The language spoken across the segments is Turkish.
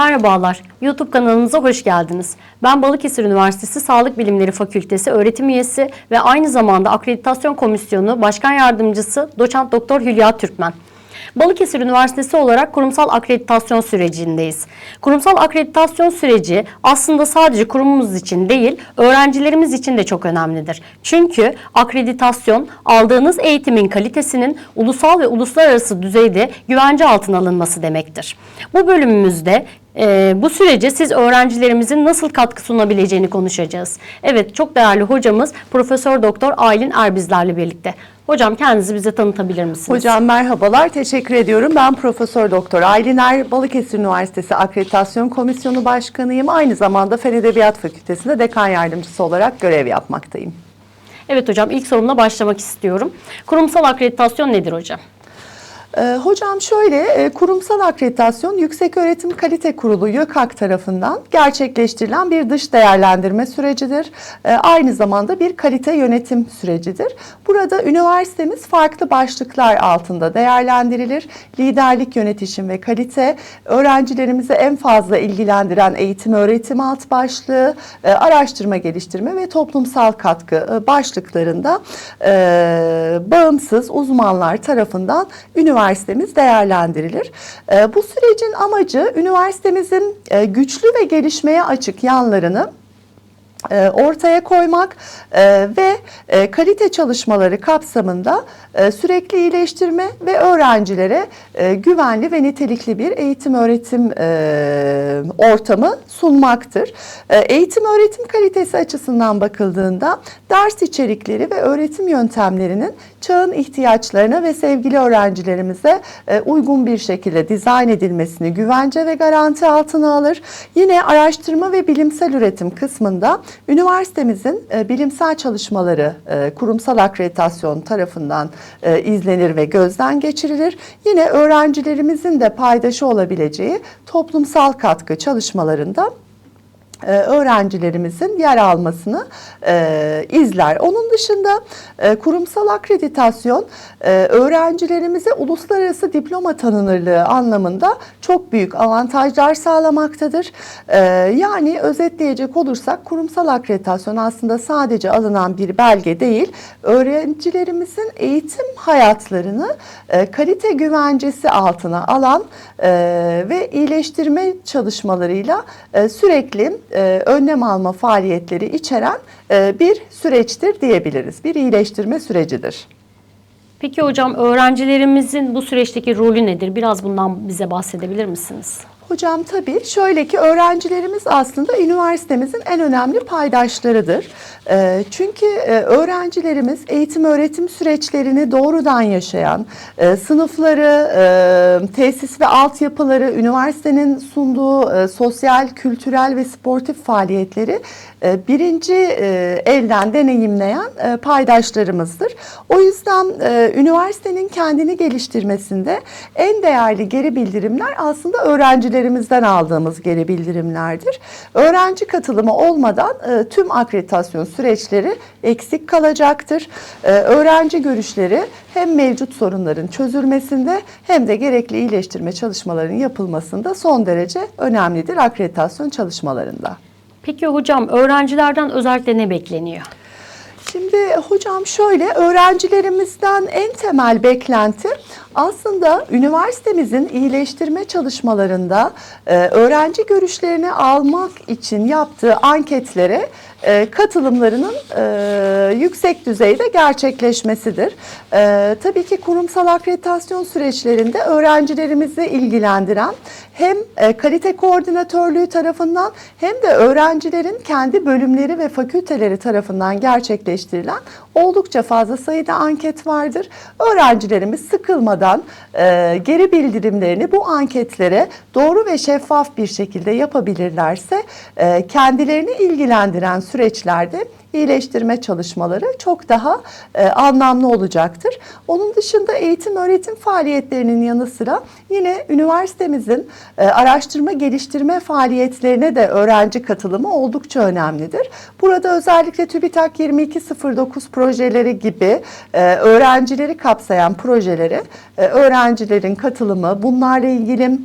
Merhabalar, YouTube kanalımıza hoş geldiniz. Ben Balıkesir Üniversitesi Sağlık Bilimleri Fakültesi öğretim üyesi ve aynı zamanda Akreditasyon Komisyonu Başkan Yardımcısı Doçent Doktor Hülya Türkmen. Balıkesir Üniversitesi olarak kurumsal akreditasyon sürecindeyiz. Kurumsal akreditasyon süreci aslında sadece kurumumuz için değil, öğrencilerimiz için de çok önemlidir. Çünkü akreditasyon aldığınız eğitimin kalitesinin ulusal ve uluslararası düzeyde güvence altına alınması demektir. Bu bölümümüzde e, bu sürece siz öğrencilerimizin nasıl katkı sunabileceğini konuşacağız. Evet, çok değerli hocamız Profesör Doktor Aylin Erbizlerle birlikte. Hocam kendinizi bize tanıtabilir misiniz? Hocam merhabalar, teşekkür ediyorum. Ben Profesör Doktor Aylin Er, Balıkesir Üniversitesi Akreditasyon Komisyonu Başkanıyım. Aynı zamanda Fen Edebiyat Fakültesi'nde dekan yardımcısı olarak görev yapmaktayım. Evet hocam, ilk sorumla başlamak istiyorum. Kurumsal akreditasyon nedir hocam? Ee, hocam şöyle, e, kurumsal akreditasyon Yükseköğretim Kalite Kurulu YÖKAK tarafından gerçekleştirilen bir dış değerlendirme sürecidir. Ee, aynı zamanda bir kalite yönetim sürecidir. Burada üniversitemiz farklı başlıklar altında değerlendirilir. Liderlik, yönetişim ve kalite, öğrencilerimizi en fazla ilgilendiren eğitim öğretim alt başlığı, e, araştırma geliştirme ve toplumsal katkı e, başlıklarında e, bağımsız uzmanlar tarafından üniversitemiz değerlendirilir. E, bu sürecin amacı üniversitemizin e, güçlü ve gelişmeye açık yanlarını ortaya koymak e, ve e, kalite çalışmaları kapsamında e, sürekli iyileştirme ve öğrencilere e, güvenli ve nitelikli bir eğitim öğretim e, ortamı sunmaktır. E, eğitim öğretim kalitesi açısından bakıldığında ders içerikleri ve öğretim yöntemlerinin çağın ihtiyaçlarına ve sevgili öğrencilerimize e, uygun bir şekilde dizayn edilmesini güvence ve garanti altına alır. Yine araştırma ve bilimsel üretim kısmında üniversitemizin e, bilimsel çalışmaları e, kurumsal akreditasyon tarafından e, izlenir ve gözden geçirilir. Yine öğrencilerimizin de paydaşı olabileceği toplumsal katkı çalışmalarında e, öğrencilerimizin yer almasını e, izler. Onun dışında e, kurumsal akreditasyon e, öğrencilerimize uluslararası diploma tanınırlığı anlamında çok büyük avantajlar sağlamaktadır. E, yani özetleyecek olursak kurumsal akreditasyon aslında sadece alınan bir belge değil, öğrencilerimizin eğitim hayatlarını e, kalite güvencesi altına alan e, ve iyileştirme çalışmalarıyla e, sürekli e, önlem alma faaliyetleri içeren e, bir süreçtir diyebiliriz. Bir iyileştirme sürecidir. Peki hocam öğrencilerimizin bu süreçteki rolü nedir? Biraz bundan bize bahsedebilir misiniz? Hocam tabii şöyle ki öğrencilerimiz aslında üniversitemizin en önemli paydaşlarıdır. E, çünkü e, öğrencilerimiz eğitim öğretim süreçlerini doğrudan yaşayan, e, sınıfları, e, tesis ve altyapıları, üniversitenin sunduğu sosyal, kültürel ve sportif faaliyetleri birinci elden deneyimleyen paydaşlarımızdır. O yüzden üniversitenin kendini geliştirmesinde en değerli geri bildirimler aslında öğrencilerimizden aldığımız geri bildirimlerdir. Öğrenci katılımı olmadan e, tüm akreditasyon süreçleri eksik kalacaktır. E, öğrenci görüşleri hem mevcut sorunların çözülmesinde hem de gerekli iyileştirme çalışmalarının yapılmasında son derece önemlidir akreditasyon çalışmalarında. Peki hocam öğrencilerden özellikle ne bekleniyor? Şimdi hocam şöyle öğrencilerimizden en temel beklenti aslında üniversitemizin iyileştirme çalışmalarında e, öğrenci görüşlerini almak için yaptığı anketlere e, katılımlarının e, yüksek düzeyde gerçekleşmesidir. E, tabii ki kurumsal akreditasyon süreçlerinde öğrencilerimizi ilgilendiren hem e, kalite koordinatörlüğü tarafından hem de öğrencilerin kendi bölümleri ve fakülteleri tarafından gerçekleştirilen oldukça fazla sayıda anket vardır. Öğrencilerimiz sıkılmadan e, geri bildirimlerini bu anketlere doğru ve şeffaf bir şekilde yapabilirlerse e, kendilerini ilgilendiren süreçlerde iyileştirme çalışmaları çok daha e, anlamlı olacaktır. Onun dışında eğitim öğretim faaliyetlerinin yanı sıra yine üniversitemizin e, araştırma geliştirme faaliyetlerine de öğrenci katılımı oldukça önemlidir. Burada özellikle TÜBİTAK 2209 projeleri gibi e, öğrencileri kapsayan projelere e, öğrencilerin katılımı, bunlarla ilgili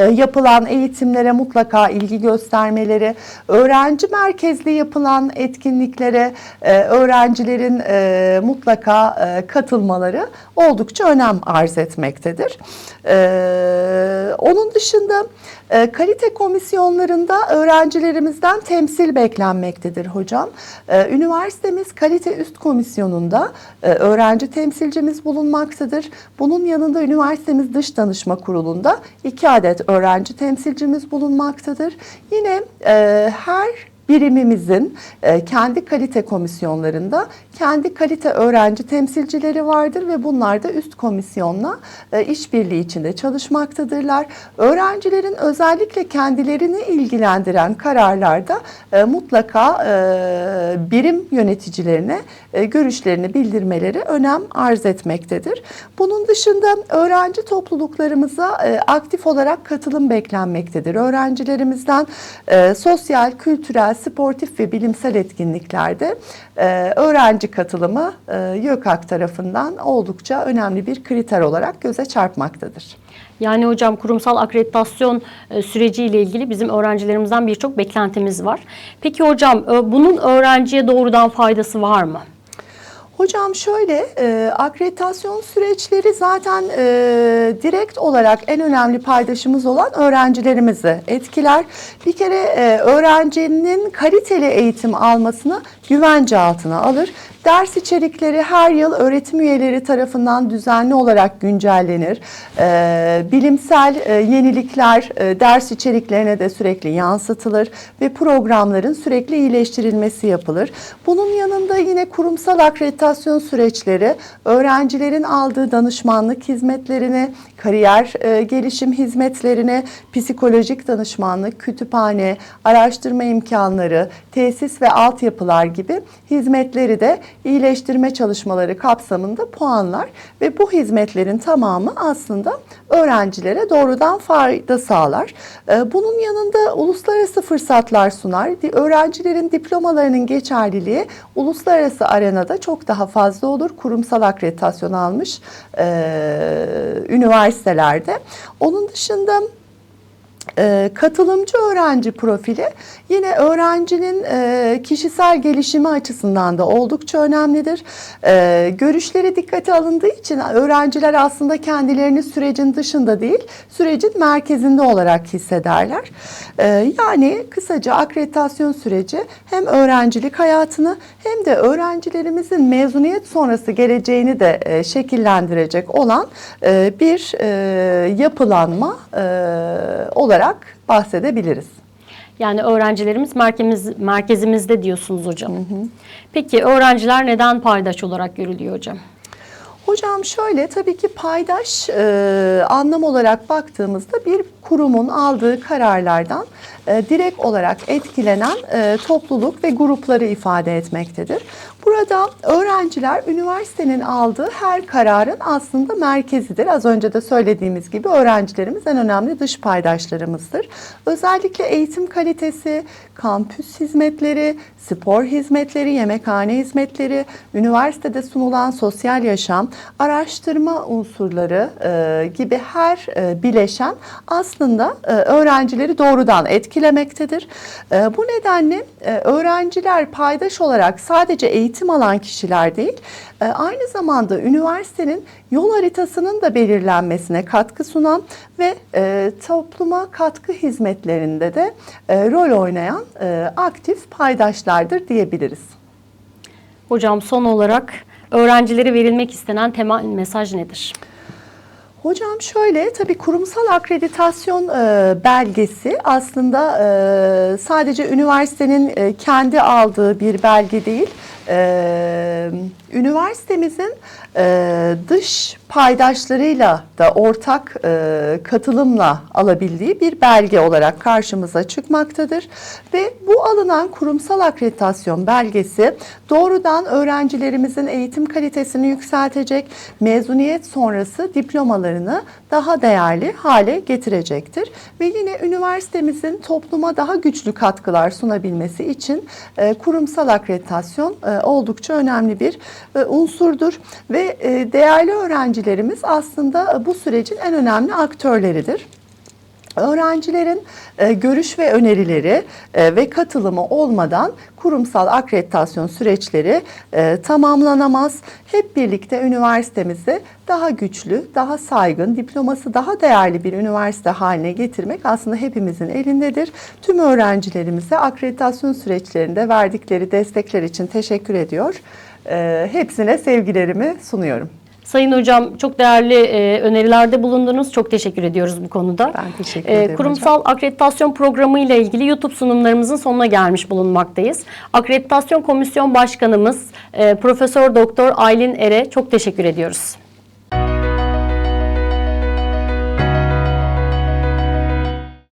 yapılan eğitimlere mutlaka ilgi göstermeleri, öğrenci merkezli yapılan etkinliklere e, öğrencilerin e, mutlaka e, katılmaları oldukça önem arz etmektedir. E, Onun dışında e, kalite komisyonlarında öğrencilerimizden temsil beklenmektedir hocam. E, Üniversitemiz kalite üst komisyonunda e, öğrenci temsilcimiz bulunmaktadır. Bunun yanında üniversitemiz dış danışma kurulunda iki adet öğrenci temsilcimiz bulunmaktadır. Yine e, her birimimizin e, kendi kalite komisyonlarında kendi kalite öğrenci temsilcileri vardır ve bunlar da üst komisyonla e, işbirliği içinde çalışmaktadırlar. Öğrencilerin özellikle kendilerini ilgilendiren kararlarda e, mutlaka birim yöneticilerine görüşlerini bildirmeleri önem arz etmektedir. Bunun dışında öğrenci topluluklarımıza aktif olarak katılım beklenmektedir. Öğrencilerimizden sosyal, kültürel, sportif ve bilimsel etkinliklerde e, öğrenci katılımı e, YÖKAK tarafından oldukça önemli bir kriter olarak göze çarpmaktadır. Yani hocam kurumsal akreditasyon e, süreciyle ilgili bizim öğrencilerimizden birçok beklentimiz var. Peki hocam e, bunun öğrenciye doğrudan faydası var mı? Hocam şöyle, e, akreditasyon süreçleri zaten e, direkt olarak en önemli paydaşımız olan öğrencilerimizi etkiler. Bir kere e, öğrencinin kaliteli eğitim almasını güvence altına alır. Ders içerikleri her yıl öğretim üyeleri tarafından düzenli olarak güncellenir. E, bilimsel e, yenilikler e, ders içeriklerine de sürekli yansıtılır ve programların sürekli iyileştirilmesi yapılır. Bunun yanında yine kurumsal akreditasyon süreçleri öğrencilerin aldığı danışmanlık hizmetlerini, kariyer e, gelişim hizmetlerini, psikolojik danışmanlık, kütüphane, araştırma imkanları, tesis ve altyapılar gibi hizmetleri de iyileştirme çalışmaları kapsamında puanlar ve bu hizmetlerin tamamı aslında öğrencilere doğrudan fayda sağlar. E, Bunun yanında uluslararası fırsatlar sunar. Öğrencilerin diplomalarının geçerliliği uluslararası arenada çok daha fazla olur. Kurumsal akreditasyon almış e, üniversitelerde. Onun dışında e, katılımcı öğrenci profili yine öğrencinin e, kişisel gelişimi açısından da oldukça önemlidir. E, görüşleri dikkate alındığı için öğrenciler aslında kendilerini sürecin dışında değil, sürecin merkezinde olarak hissederler. E, yani kısaca akreditasyon süreci hem öğrencilik hayatını hem de öğrencilerimizin mezuniyet sonrası geleceğini de e, şekillendirecek olan e, bir yapılanma e, olarak bahsedebiliriz. Yani öğrencilerimiz merkezimiz, merkezimizde diyorsunuz hocam. Peki öğrenciler neden paydaş olarak görülüyor hocam? Hocam şöyle tabii ki paydaş e, anlam olarak baktığımızda bir kurumun aldığı kararlardan e, direkt olarak etkilenen e, topluluk ve grupları ifade etmektedir. Burada öğrenciler üniversitenin aldığı her kararın aslında merkezidir. Az önce de söylediğimiz gibi öğrencilerimiz en önemli dış paydaşlarımızdır. Özellikle eğitim kalitesi, kampüs hizmetleri, spor hizmetleri, yemekhane hizmetleri, üniversitede sunulan sosyal yaşam, araştırma unsurları e, gibi her e, bileşen aslında e, öğrencileri doğrudan etkilemektedir. E, bu nedenle e, öğrenciler paydaş olarak sadece eğitim alan kişiler değil, e, aynı zamanda üniversitenin yol haritasının da belirlenmesine katkı sunan ve e, topluma katkı hizmetlerinde de e, rol oynayan aktif paydaşlardır diyebiliriz. Hocam son olarak öğrencilere verilmek istenen temel mesaj nedir? Hocam şöyle tabii kurumsal akreditasyon e, belgesi aslında e, sadece üniversitenin e, kendi aldığı bir belge değil. E, üniversitemizin e, dış paydaşlarıyla da ortak e, katılımla alabildiği bir belge olarak karşımıza çıkmaktadır. Ve bu alınan kurumsal akreditasyon belgesi doğrudan öğrencilerimizin eğitim kalitesini yükseltecek, mezuniyet sonrası diplomalarını daha değerli hale getirecektir. Ve yine üniversitemizin topluma daha güçlü katkılar sunabilmesi için e, kurumsal akreditasyon e, oldukça önemli bir e, unsurdur. Ve e, değerli öğrencilerimiz aslında bu sürecin en önemli aktörleridir. Öğrencilerin e, görüş ve önerileri e, ve katılımı olmadan kurumsal akreditasyon süreçleri e, tamamlanamaz. Hep birlikte üniversitemizi daha güçlü, daha saygın, diploması daha değerli bir üniversite haline getirmek aslında hepimizin elindedir. Tüm öğrencilerimize akreditasyon süreçlerinde verdikleri destekler için teşekkür ediyor. E, hepsine sevgilerimi sunuyorum. Sayın Hocam çok değerli e, önerilerde bulundunuz. Çok teşekkür ediyoruz bu konuda. Ben teşekkür E, ederim Kurumsal akreditasyon programı ile ilgili YouTube sunumlarımızın sonuna gelmiş bulunmaktayız. Akreditasyon Komisyon Başkanımız e, Profesör Doktor Aylin Ere çok teşekkür ediyoruz.